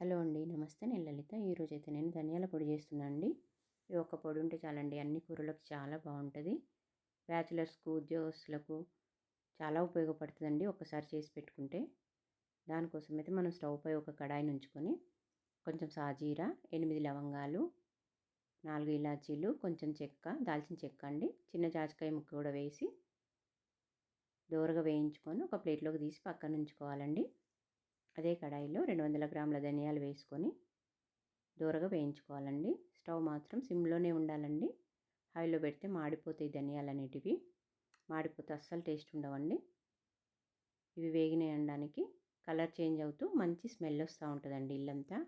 Hello అండి నమస్తే. నేను లలిత. ఈరోజు అయితే నేను ధనియాల పొడి చేస్తున్నాను అండి. ఈ ఒక్క పొడి ఉంటే చాలండి అన్ని కూరలకు చాలా బాగుంటుంది. బ్యాచిలర్స్కు ఉద్యోగస్తులకు చాలా ఉపయోగపడుతుందండి ఒకసారి చేసి పెట్టుకుంటే. దానికోసం అయితే మనం స్టవ్ పై ఒక కడాయిని ఉంచుకొని కొంచెం సాజీరా ఎనిమిది లవంగాలు నాలుగు ఇలాచీలు కొంచెం చెక్క దాల్చిన చెక్క అండి. చిన్న జాజికాయ ముక్క కూడా వేసి దోరగా వేయించుకొని ఒక ప్లేట్లోకి తీసి పక్కన ఉంచుకోవాలండి. అదే కడాయిలో రెండు వందల గ్రాముల ధనియాలు వేసుకొని దూరగా వేయించుకోవాలండి. స్టవ్ మాత్రం సిమ్లోనే ఉండాలండి. హైలో పెడితే మాడిపోతాయి ధనియాలు అనేటివి. మాడిపోతే అస్సలు టేస్ట్ ఉండవండి. ఇవి వేగినయడానికి కలర్ చేంజ్ అవుతూ మంచి స్మెల్ వస్తూ ఉంటుందండి ఇల్లంతా.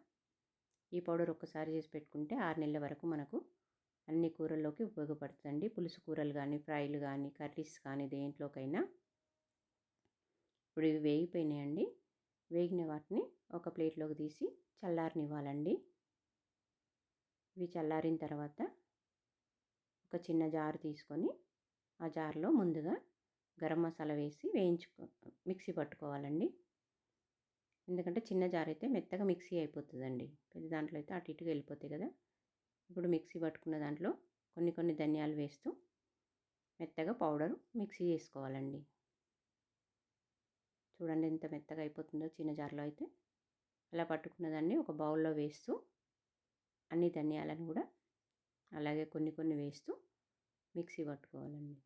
ఈ పౌడర్ ఒక్కసారి చేసి పెట్టుకుంటే ఆరు నెలల వరకు మనకు అన్ని కూరల్లోకి ఉపయోగపడుతుందండి. పులుసు కూరలు కానీ ఫ్రైలు కానీ కర్రీస్ కానీ దేంట్లోకైనా. ఇప్పుడు ఇవి వేగిపోయినాయండి. వేగిన వాటిని ఒక ప్లేట్లోకి తీసి చల్లారనివ్వాలండి. ఇవి చల్లారిన తర్వాత ఒక చిన్న జారు తీసుకొని ఆ జారులో ముందుగా గరం మసాలా వేసి వేయించుకో మిక్సీ పట్టుకోవాలండి. ఎందుకంటే చిన్న జార్ అయితే మెత్తగా మిక్సీ అయిపోతుందండి. పెద్ద దాంట్లో అయితే అటు ఇటుగా వెళ్ళిపోతాయి కదా. ఇప్పుడు మిక్సీ పట్టుకున్న దాంట్లో కొన్ని కొన్ని ధనియాలు వేస్తూ మెత్తగా పౌడర్ మిక్సీ చేసుకోవాలండి. చూడండి ఎంత మెత్తగా అయిపోతుందో చిన్న జార్లో అయితే. అలా పట్టుకున్న దాన్ని ఒక బౌల్లో వేస్తూ అన్ని ధనియాలను కూడా అలాగే కొన్ని కొన్ని వేస్తూ మిక్సీ పట్టుకోవాలండి.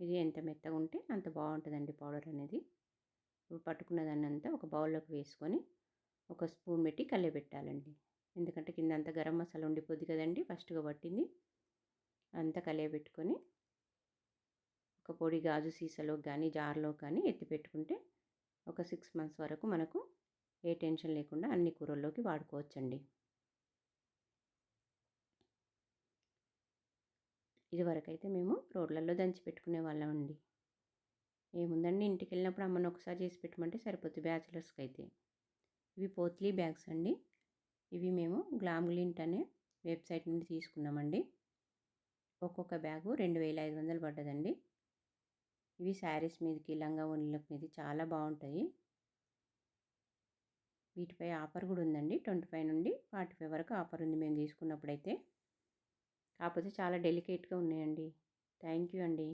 ఇది ఎంత మెత్తగా ఉంటే అంత బాగుంటుందండి పౌడర్ అనేది. ఇప్పుడు పట్టుకున్న దాన్ని అంతా ఒక బౌల్లోకి వేసుకొని ఒక స్పూన్ పెట్టి కలియబెట్టాలండి ఎందుకంటే కింద అంతా గరం మసాలా ఉండిపోద్ది కదండి ఫస్ట్గా పట్టింది. అంతా కలియబెట్టుకొని ఒక పొడి గాజు సీసాలో కానీ జార్లో కానీ ఎత్తి పెట్టుకుంటే ఒక సిక్స్ మంత్స్ వరకు మనకు ఏ టెన్షన్ లేకుండా అన్ని కూరల్లోకి వాడుకోవచ్చండి. ఇదివరకైతే మేము రోడ్లలో దంచి పెట్టుకునే వాళ్ళం అండి. ఏముందండి ఇంటికి వెళ్ళినప్పుడు అమ్మని ఒకసారి చేసి పెట్టమంటే సరిపోతుంది బ్యాచిలర్స్కి అయితే ఇవి పోత్లీ బ్యాగ్స్ అండి. ఇవి మేము గ్లామ్గ్లింట్ అనే వెబ్సైట్ నుండి తీసుకున్నామండి. ఒక్కొక్క బ్యాగు రెండు వేల ఐదు వందలు పడ్డదండి. ఇవి శారీస్ మీదకి లంగా ఓణీల మీద చాలా బాగుంటాయి. వీటిపై ఆఫర్ కూడా ఉందండి. ట్వంటీ ఫైవ్ నుండి ఫార్టీ ఫైవ్ వరకు ఆఫర్ ఉంది మేము తీసుకున్నప్పుడైతే. కాకపోతే చాలా డెలికేట్గా ఉన్నాయండి. థ్యాంక్ యూ అండి.